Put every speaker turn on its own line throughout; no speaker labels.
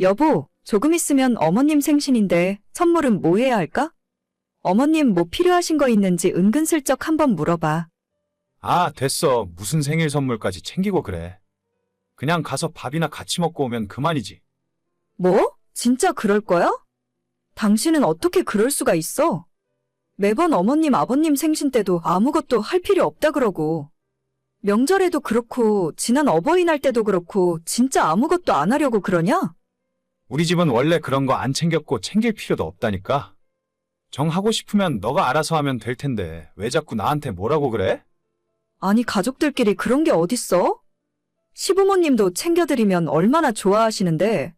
여보, 조금 있으면 어머님 생신인데 선물은 뭐 해야 할까? 어머님 뭐 필요하신 거 있는지 은근슬쩍 한번 물어봐.
아, 됐어. 무슨 생일 선물까지 챙기고 그래. 그냥 가서 밥이나 같이 먹고 오면 그만이지.
뭐? 진짜 그럴 거야? 당신은 어떻게 그럴 수가 있어? 매번 어머님, 아버님 생신 때도 아무것도 할 필요 없다 그러고. 명절에도 그렇고, 지난 어버이날 때도 그렇고, 진짜 아무것도 안 하려고 그러냐?
우리 집은 원래 그런 거 안 챙겼고 챙길 필요도 없다니까. 정하고 싶으면 너가 알아서 하면 될 텐데 왜 자꾸 나한테 뭐라고 그래?
아니, 가족들끼리 그런 게 어딨어? 시부모님도 챙겨드리면 얼마나 좋아하시는데.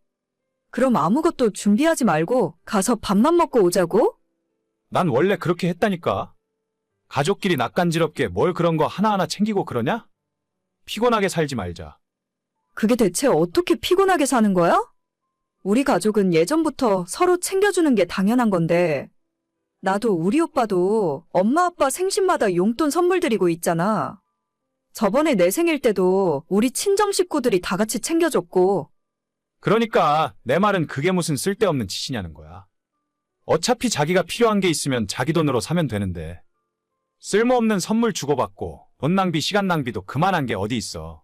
그럼 아무것도 준비하지 말고 가서 밥만 먹고 오자고?
난 원래 그렇게 했다니까. 가족끼리 낯간지럽게 뭘 그런 거 하나하나 챙기고 그러냐? 피곤하게 살지 말자.
그게 대체 어떻게 피곤하게 사는 거야? 우리 가족은 예전부터 서로 챙겨주는 게 당연한 건데. 나도 우리 오빠도 엄마 아빠 생신마다 용돈 선물 드리고 있잖아. 저번에 내 생일 때도 우리 친정 식구들이 다 같이 챙겨줬고,
그러니까 내 말은 그게 무슨 쓸데없는 짓이냐는 거야. 어차피 자기가 필요한 게 있으면 자기 돈으로 사면 되는데. 쓸모없는 선물 주고받고 돈 낭비 시간 낭비도 그만한 게 어디 있어.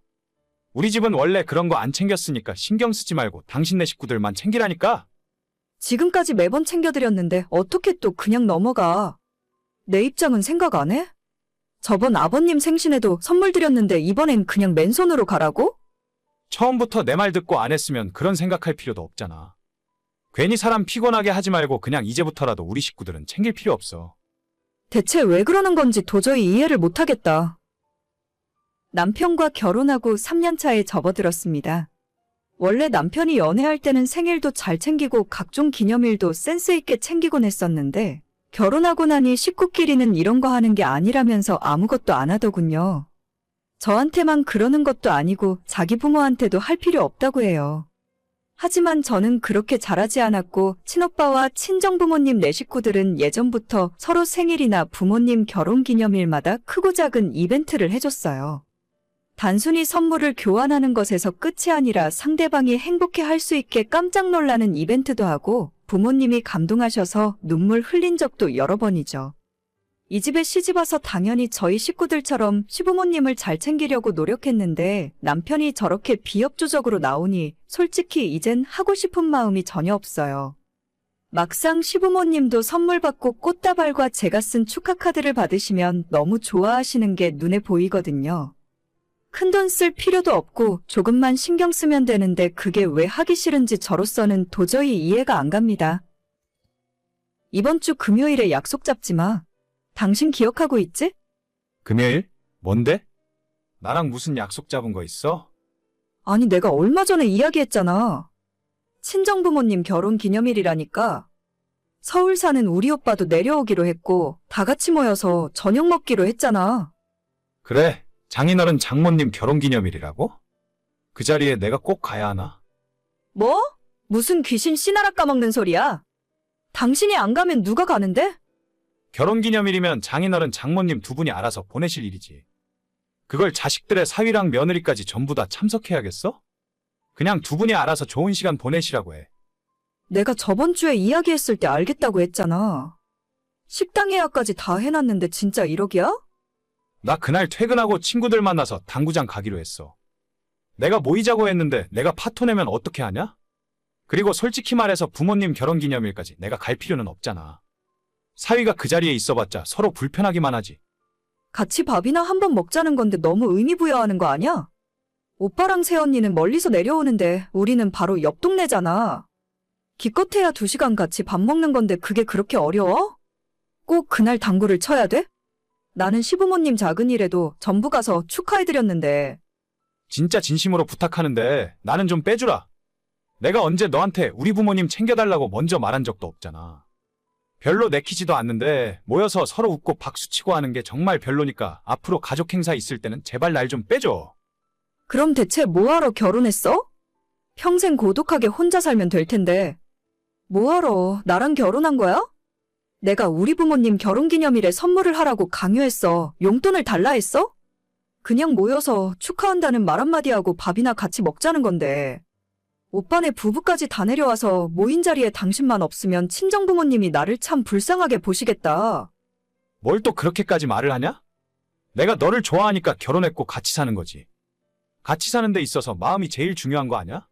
우리 집은 원래 그런 거 안 챙겼으니까 신경 쓰지 말고 당신네 식구들만 챙기라니까.
지금까지 매번 챙겨드렸는데 어떻게 또 그냥 넘어가? 내 입장은 생각 안 해? 저번 아버님 생신에도 선물 드렸는데 이번엔 그냥 맨손으로 가라고?
처음부터 내 말 듣고 안 했으면 그런 생각할 필요도 없잖아. 괜히 사람 피곤하게 하지 말고 그냥 이제부터라도 우리 식구들은 챙길 필요 없어.
대체 왜 그러는 건지 도저히 이해를 못하겠다. 남편과 결혼하고 3년 차에 접어들었습니다. 원래 남편이 연애할 때는 생일도 잘 챙기고 각종 기념일도 센스 있게 챙기곤 했었는데 결혼하고 나니 식구끼리는 이런 거 하는 게 아니라면서 아무것도 안 하더군요. 저한테만 그러는 것도 아니고 자기 부모한테도 할 필요 없다고 해요. 하지만 저는 그렇게 잘하지 않았고 친오빠와 친정부모님 내 식구들은 예전부터 서로 생일이나 부모님 결혼 기념일마다 크고 작은 이벤트를 해줬어요. 단순히 선물을 교환하는 것에서 끝이 아니라 상대방이 행복해 할 수 있게 깜짝 놀라는 이벤트도 하고 부모님이 감동하셔서 눈물 흘린 적도 여러 번이죠. 이 집에 시집와서 당연히 저희 식구들처럼 시부모님을 잘 챙기려고 노력했는데 남편이 저렇게 비협조적으로 나오니 솔직히 이젠 하고 싶은 마음이 전혀 없어요. 막상 시부모님도 선물 받고 꽃다발과 제가 쓴 축하 카드를 받으시면 너무 좋아하시는 게 눈에 보이거든요. 큰 돈 쓸 필요도 없고 조금만 신경 쓰면 되는데 그게 왜 하기 싫은지 저로서는 도저히 이해가 안 갑니다. 이번 주 금요일에 약속 잡지 마. 당신 기억하고 있지?
금요일? 뭔데? 나랑 무슨 약속 잡은 거 있어?
아니, 내가 얼마 전에 이야기했잖아. 친정 부모님 결혼 기념일이라니까. 서울 사는 우리 오빠도 내려오기로 했고, 다 같이 모여서 저녁 먹기로 했잖아.
그래, 장인어른 장모님 결혼기념일이라고? 그 자리에 내가 꼭 가야 하나?
뭐? 무슨 귀신 씨나라 까먹는 소리야? 당신이 안 가면 누가 가는데?
결혼기념일이면 장인어른 장모님 두 분이 알아서 보내실 일이지. 그걸 자식들의 사위랑 며느리까지 전부 다 참석해야겠어? 그냥 두 분이 알아서 좋은 시간 보내시라고 해.
내가 저번 주에 이야기했을 때 알겠다고 했잖아. 식당 예약까지 다 해놨는데 진짜 1억이야?
나 그날 퇴근하고 친구들 만나서 당구장 가기로 했어. 내가 모이자고 했는데 내가 파토 내면 어떻게 하냐? 그리고 솔직히 말해서 부모님 결혼기념일까지 내가 갈 필요는 없잖아. 사위가 그 자리에 있어봤자 서로 불편하기만 하지.
같이 밥이나 한 번 먹자는 건데 너무 의미 부여하는 거 아니야? 오빠랑 새언니는 멀리서 내려오는데 우리는 바로 옆 동네잖아. 기껏해야 두 시간 같이 밥 먹는 건데 그게 그렇게 어려워? 꼭 그날 당구를 쳐야 돼? 나는 시부모님 작은 일에도 전부 가서 축하해드렸는데
진짜 진심으로 부탁하는데 나는 좀 빼주라. 내가 언제 너한테 우리 부모님 챙겨달라고 먼저 말한 적도 없잖아. 별로 내키지도 않는데 모여서 서로 웃고 박수치고 하는 게 정말 별로니까 앞으로 가족 행사 있을 때는 제발 날 좀 빼줘.
그럼 대체 뭐하러 결혼했어? 평생 고독하게 혼자 살면 될 텐데. 뭐하러 나랑 결혼한 거야? 내가 우리 부모님 결혼기념일에 선물을 하라고 강요했어. 용돈을 달라 했어? 그냥 모여서 축하한다는 말 한마디 하고 밥이나 같이 먹자는 건데. 오빠네 부부까지 다 내려와서 모인 자리에 당신만 없으면 친정부모님이 나를 참 불쌍하게 보시겠다.
뭘 또 그렇게까지 말을 하냐? 내가 너를 좋아하니까 결혼했고 같이 사는 거지. 같이 사는 데 있어서 마음이 제일 중요한 거 아니야?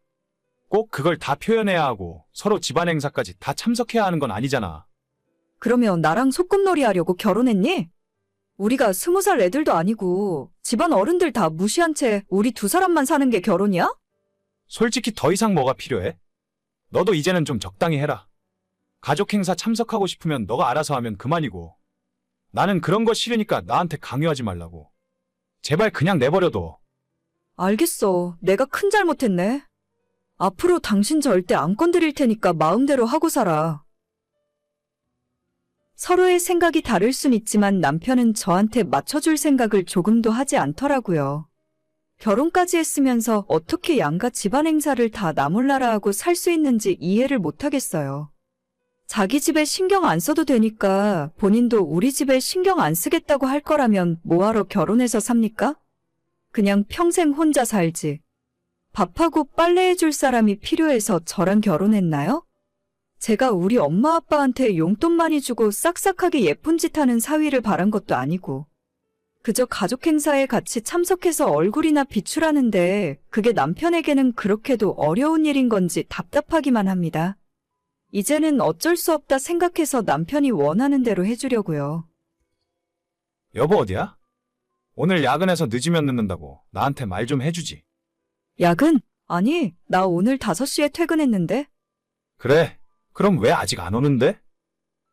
꼭 그걸 다 표현해야 하고 서로 집안 행사까지 다 참석해야 하는 건 아니잖아.
그러면 나랑 소꿉놀이 하려고 결혼했니? 우리가 스무 살 애들도 아니고 집안 어른들 다 무시한 채 우리 두 사람만 사는 게 결혼이야?
솔직히 더 이상 뭐가 필요해? 너도 이제는 좀 적당히 해라. 가족 행사 참석하고 싶으면 너가 알아서 하면 그만이고. 나는 그런 거 싫으니까 나한테 강요하지 말라고. 제발 그냥 내버려둬.
알겠어. 내가 큰 잘못했네. 앞으로 당신 절대 안 건드릴 테니까 마음대로 하고 살아. 서로의 생각이 다를 순 있지만 남편은 저한테 맞춰줄 생각을 조금도 하지 않더라고요. 결혼까지 했으면서 어떻게 양가 집안 행사를 다 나몰라라 하고 살 수 있는지 이해를 못하겠어요. 자기 집에 신경 안 써도 되니까 본인도 우리 집에 신경 안 쓰겠다고 할 거라면 뭐하러 결혼해서 삽니까? 그냥 평생 혼자 살지. 밥하고 빨래해줄 사람이 필요해서 저랑 결혼했나요? 제가 우리 엄마 아빠한테 용돈 많이 주고 싹싹하게 예쁜 짓 하는 사위를 바란 것도 아니고. 그저 가족 행사에 같이 참석해서 얼굴이나 비추라는데 그게 남편에게는 그렇게도 어려운 일인 건지 답답하기만 합니다. 이제는 어쩔 수 없다 생각해서 남편이 원하는 대로 해주려고요.
여보 어디야? 오늘 야근해서 늦으면 늦는다고 나한테 말 좀 해주지.
야근? 아니, 나 오늘 5시에 퇴근했는데?
그래. 그럼 왜 아직 안 오는데?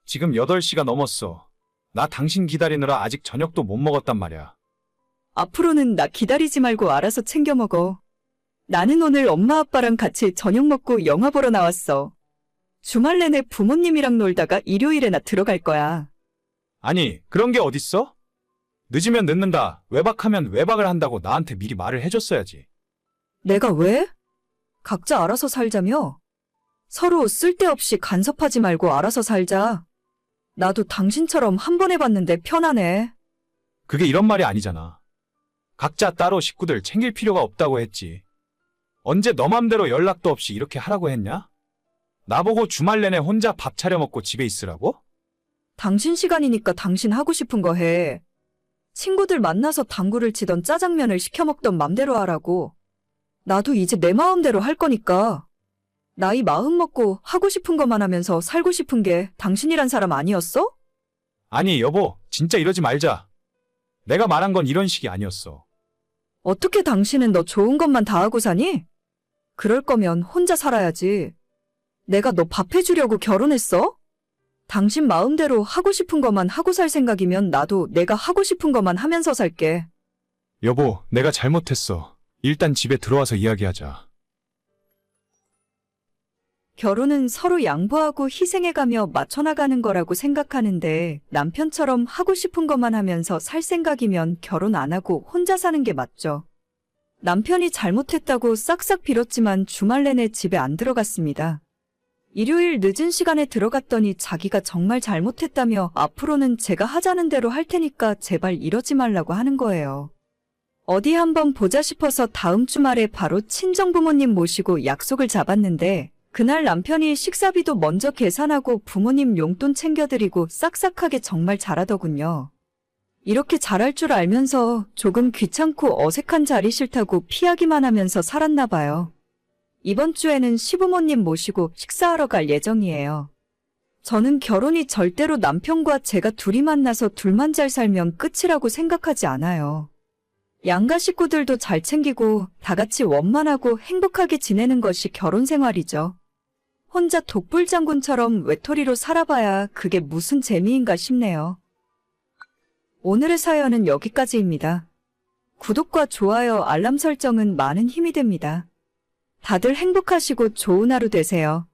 지금 8시가 넘었어. 나 당신 기다리느라 아직 저녁도 못 먹었단 말이야.
앞으로는 나 기다리지 말고 알아서 챙겨 먹어. 나는 오늘 엄마 아빠랑 같이 저녁 먹고 영화 보러 나왔어. 주말 내내 부모님이랑 놀다가 일요일에 나 들어갈 거야.
아니, 그런 게 어딨어? 늦으면 늦는다. 외박하면 외박을 한다고 나한테 미리 말을 해줬어야지.
내가 왜? 각자 알아서 살자며? 서로 쓸데없이 간섭하지 말고 알아서 살자. 나도 당신처럼 한 번 해봤는데 편하네.
그게 이런 말이 아니잖아. 각자 따로 식구들 챙길 필요가 없다고 했지. 언제 너 맘대로 연락도 없이 이렇게 하라고 했냐? 나보고 주말 내내 혼자 밥 차려 먹고 집에 있으라고?
당신 시간이니까 당신 하고 싶은 거 해. 친구들 만나서 당구를 치던 짜장면을 시켜 먹던 맘대로 하라고. 나도 이제 내 마음대로 할 거니까. 나이 마음 먹고 하고 싶은 것만 하면서 살고 싶은 게 당신이란 사람 아니었어?
아니, 여보, 진짜 이러지 말자. 내가 말한 건 이런 식이 아니었어.
어떻게 당신은 너 좋은 것만 다 하고 사니? 그럴 거면 혼자 살아야지. 내가 너 밥 해주려고 결혼했어? 당신 마음대로 하고 싶은 것만 하고 살 생각이면 나도 내가 하고 싶은 것만 하면서 살게.
여보, 내가 잘못했어. 일단 집에 들어와서 이야기하자.
결혼은 서로 양보하고 희생해가며 맞춰나가는 거라고 생각하는데 남편처럼 하고 싶은 것만 하면서 살 생각이면 결혼 안 하고 혼자 사는 게 맞죠. 남편이 잘못했다고 싹싹 빌었지만 주말 내내 집에 안 들어갔습니다. 일요일 늦은 시간에 들어갔더니 자기가 정말 잘못했다며 앞으로는 제가 하자는 대로 할 테니까 제발 이러지 말라고 하는 거예요. 어디 한번 보자 싶어서 다음 주말에 바로 친정 부모님 모시고 약속을 잡았는데 그날 남편이 식사비도 먼저 계산하고 부모님 용돈 챙겨드리고 싹싹하게 정말 잘하더군요. 이렇게 잘할 줄 알면서 조금 귀찮고 어색한 자리 싫다고 피하기만 하면서 살았나 봐요. 이번 주에는 시부모님 모시고 식사하러 갈 예정이에요. 저는 결혼이 절대로 남편과 제가 둘이 만나서 둘만 잘 살면 끝이라고 생각하지 않아요. 양가 식구들도 잘 챙기고 다 같이 원만하고 행복하게 지내는 것이 결혼 생활이죠. 혼자 독불 장군처럼 외톨이로 살아봐야 그게 무슨 재미인가 싶네요. 오늘의 사연은 여기까지입니다. 구독과 좋아요, 알람 설정은 많은 힘이 됩니다. 다들 행복하시고 좋은 하루 되세요.